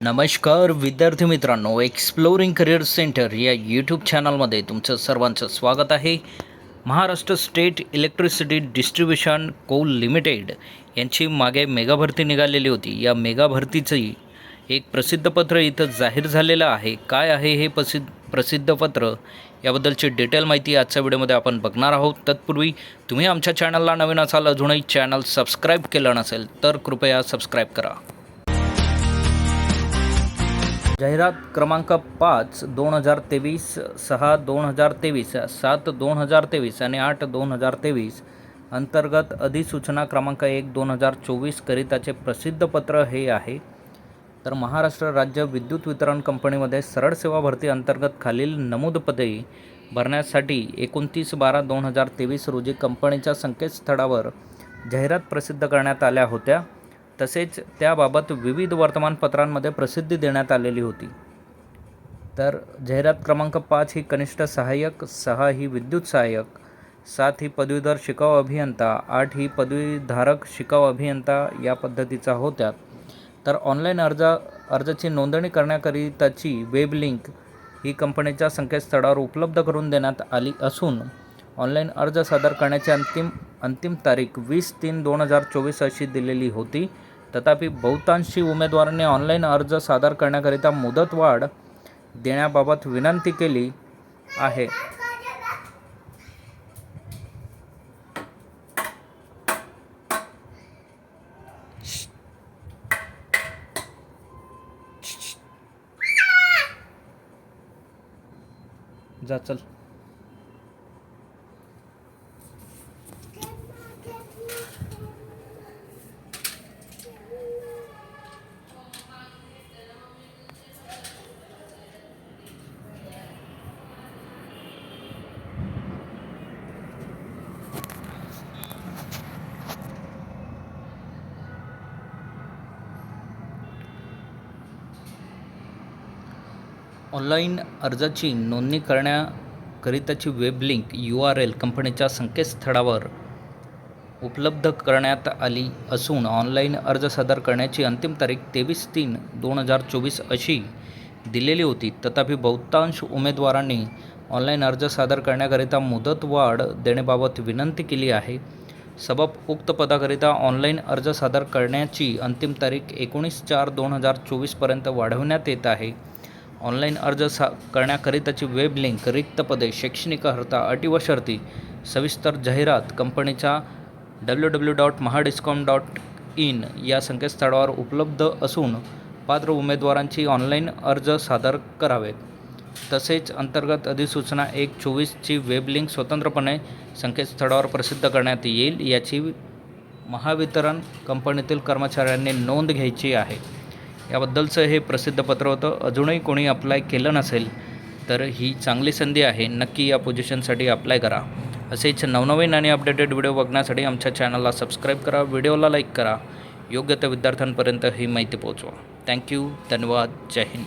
नमस्कार विद्यार्थी मित्रांनो एक्सप्लोरिंग करिअर सेंटर या यूट्यूब चॅनलमध्ये तुमचं सर्वांचं स्वागत आहे. Maharashtra state electricity distribution co limited यांची मागे मेगा भरती निघालेली होती. या मेगाभरतीचंही एक प्रसिद्ध पत्र इथं जाहीर झालेलं आहे. काय आहे हे प्रसिद्ध प्रसिद्ध पत्र? याबद्दलची डिटेल माहिती आजच्या व्हिडिओमध्ये आपण बघणार आहोत. तत्पूर्वी तुम्ही आमच्या चॅनलला नवीन असाल अजूनही चॅनल सबस्क्राईब केलं नसेल तर कृपया सबस्क्राईब करा. जाहिरात क्रमांक पाच दोन हजार तेवीस सहा दोन हजार तेवीस सात दोन हजार तेवीस आणि आठ दोन हजार तेवीस अंतर्गत अधिसूचना क्रमांक एक दोन हजार चोवीसकरिताचे प्रसिद्ध पत्र हे आहे. तर महाराष्ट्र राज्य विद्युत वितरण कंपनीमध्ये सरळ सेवा भरती अंतर्गत खालील नमूद पदे भरण्यासाठी एकोणतीस बारा दोन हजार तेवीस रोजी कंपनीच्या संकेतस्थळावर जाहिरात प्रसिद्ध करण्यात आल्या होत्या. तसेच त्याबाबत विविध वर्तमानपत्रांमध्ये प्रसिद्धी देण्यात आलेली होती. तर जाहिरात क्रमांक पाच ही कनिष्ठ सहाय्यक सहा ही विद्युत सहाय्यक सात ही पदवीधर शिकाऊ अभियंता आठ ही पदवीधारक शिकाऊ अभियंता या पद्धतीचा होत्या. तर ऑनलाईन अर्ज अर्जाची नोंदणी करण्याकरिताची वेब लिंक ही कंपनीच्या संकेतस्थळावर उपलब्ध करून देण्यात आली असून ऑनलाईन अर्ज सादर करण्याची अंतिम अंतिम तारीख वीस तीन दोन हजार चोवीस अशी दिलेली होती. तथापि बहुतांशी उमेदवारांनी ऑनलाईन अर्ज सादर करण्याकरिता मुदतवाढ देण्याबाबत विनंती केली आहे. जा चल. ऑनलाईन अर्जाची नोंदणी करण्याकरिताची web link U R L कंपनीच्या संकेतस्थळावर उपलब्ध करण्यात आली असून ऑनलाईन अर्ज सादर करण्याची अंतिम तारीख तेवीस तीन दोन हजार चोवीस अशी दिलेली होती. तथापि बहुतांश उमेदवारांनी ऑनलाईन अर्ज सादर करण्याकरिता मुदतवाढ देण्याबाबत विनंती केली आहे. सबब उक्त पदाकरिता ऑनलाईन अर्ज सादर करण्याची अंतिम तारीख एकोणीस चार दोन हजार चोवीसपर्यंत वाढवण्यात येत आहे. ऑनलाईन अर्ज सा करण्याकरिताची वेब लिंक रिक्त पदे शैक्षणिक अर्हता अटी व शर्ती सविस्तर जाहिरात कंपनीच्या W W dot Mahadiscom dot in या संकेतस्थळावर उपलब्ध असून पात्र उमेदवारांची ऑनलाईन अर्ज सादर करावेत. तसेच अंतर्गत अधिसूचना एक चोवीसची वेब लिंक स्वतंत्रपणे संकेतस्थळावर प्रसिद्ध करण्यात येईल याची महावितरण कंपनीतील कर्मचाऱ्यांनी नोंद घ्यायची आहे. याबद्दलचं हे प्रसिद्ध पत्र होतं. अजूनही कोणी अप्लाय केलं नसेल तर ही चांगली संधी आहे. नक्की या पोझिशनसाठी अप्लाय करा. असेच नवनवीन आणि अपडेटेड व्हिडिओ बघण्यासाठी आमच्या चॅनलला सबस्क्राईब करा व्हिडिओला लाईक करा. योग्य त्या विद्यार्थ्यांपर्यंत ही माहिती पोहोचवा. थँक्यू धन्यवाद. जय हिंद.